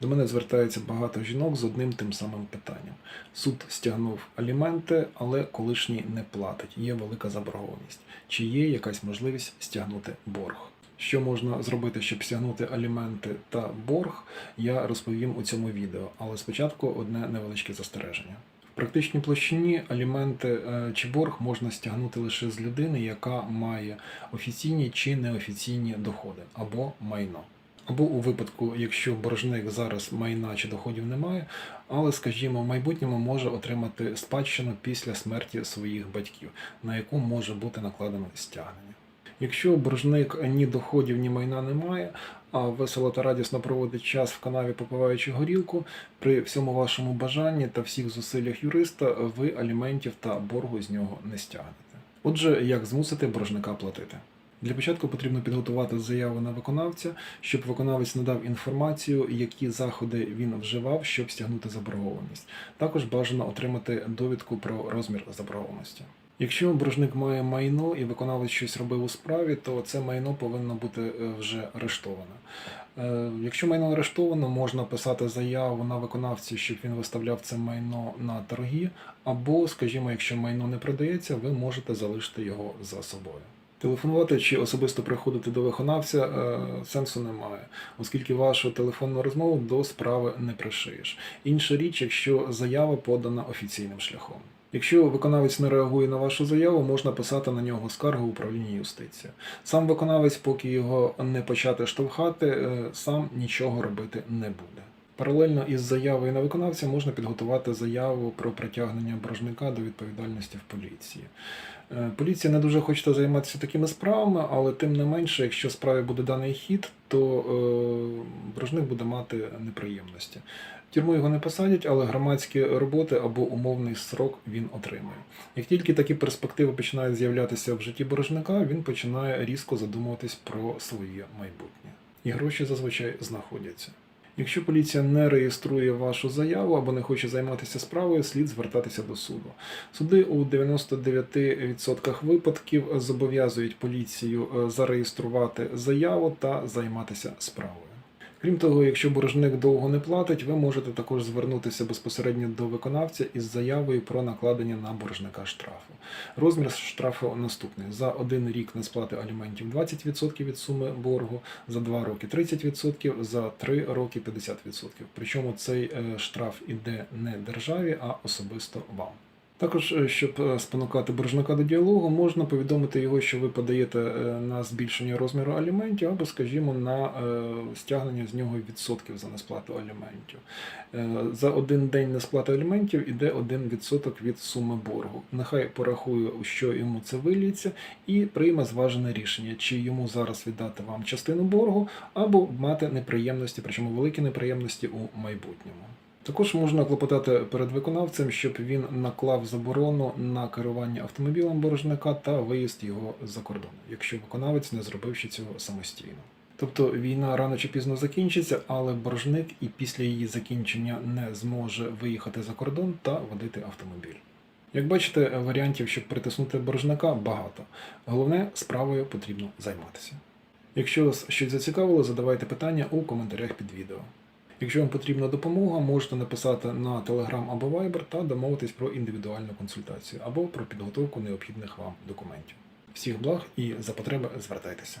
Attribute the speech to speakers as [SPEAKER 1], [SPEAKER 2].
[SPEAKER 1] До мене звертається багато жінок з одним тим самим питанням. Суд стягнув аліменти, але колишній не платить. Є велика заборгованість. Чи є якась можливість стягнути борг? Що можна зробити, щоб стягнути аліменти та борг, я розповім у цьому відео. Але спочатку одне невеличке застереження. В практичній площині аліменти е, чи борг можна стягнути лише з людини, яка має офіційні чи неофіційні доходи або майно. Або у випадку, якщо боржник зараз майна чи доходів немає, але, скажімо, в майбутньому може отримати спадщину після смерті своїх батьків, на яку може бути накладено стягнення. Якщо боржник ні доходів, ні майна не має, а весело та радісно проводить час в канаві, попиваючи горілку, при всьому вашому бажанні та всіх зусиллях юриста ви аліментів та боргу з нього не стягнете. Отже, як змусити боржника платити? Для початку потрібно підготувати заяву на виконавця, щоб виконавець надав інформацію, які заходи він вживав, щоб стягнути заборгованість. Також бажано отримати довідку про розмір заборгованості. Якщо боржник має майно і виконавець щось робив у справі, то це майно повинно бути е, вже арештоване. Е, Якщо майно арештовано, можна писати заяву на виконавця, щоб він виставляв це майно на торги, або, скажімо, якщо майно не продається, ви можете залишити його за собою. Телефонувати чи особисто приходити до виконавця е, сенсу немає, оскільки вашу телефонну розмову до справи не пришиєш. Інша річ, якщо заява подана офіційним шляхом. Якщо виконавець не реагує на вашу заяву, можна писати на нього скаргу в управлінні юстиції. Сам виконавець, поки його не почати штовхати, е, сам нічого робити не буде. Паралельно із заявою на виконавця можна підготувати заяву про притягнення боржника до відповідальності в поліції. Е, Поліція не дуже хоче займатися такими справами, але тим не менше, якщо справі буде даний хід, то е, боржник буде мати неприємності. Тюрму його не посадять, але громадські роботи або умовний срок він отримує. Як тільки такі перспективи починають з'являтися в житті боржника, він починає різко задумуватись про своє майбутнє. І гроші зазвичай знаходяться. Якщо поліція не реєструє вашу заяву або не хоче займатися справою, слід звертатися до суду. Суди у 99% випадків зобов'язують поліцію е, зареєструвати заяву та займатися справою. Крім того, якщо боржник довго не платить, ви можете також звернутися безпосередньо до виконавця із заявою про накладення на боржника штрафу. Розмір штрафу наступний: за один рік несплати аліментів 20% від суми боргу, за 2 роки 30%, за 3 роки 50%. Причому цей е, штраф іде не державі, а особисто вам. Також, е, щоб е, спонукати боржника до діалогу, можна повідомити його, що ви подаєте е, на збільшення розміру аліментів або, скажімо, на стягнення з нього відсотків за несплату аліментів. За один день несплати аліментів іде 1% від суми боргу. Нехай порахує, що йому це виліться, і прийме зважене рішення, чи йому зараз віддати вам частину боргу, або мати неприємності, причому великі неприємності у майбутньому. Також можна клопотати перед виконавцем, щоб він наклав заборону на керування автомобілем боржника та виїзд його за кордон, якщо виконавець не зробив ще цього самостійно. Тобто війна рано чи пізно закінчиться, але боржник і після її закінчення не зможе виїхати за кордон та водити автомобіль. Як бачите, варіантів, щоб притиснути боржника, багато. Головне, справою потрібно займатися. Якщо вас щось зацікавило, задавайте питання у коментарях під відео. Якщо вам потрібна допомога, можете написати на Telegram або Viber та домовитись про індивідуальну консультацію або про підготовку необхідних вам документів. Всіх благ і за потреби звертайтеся.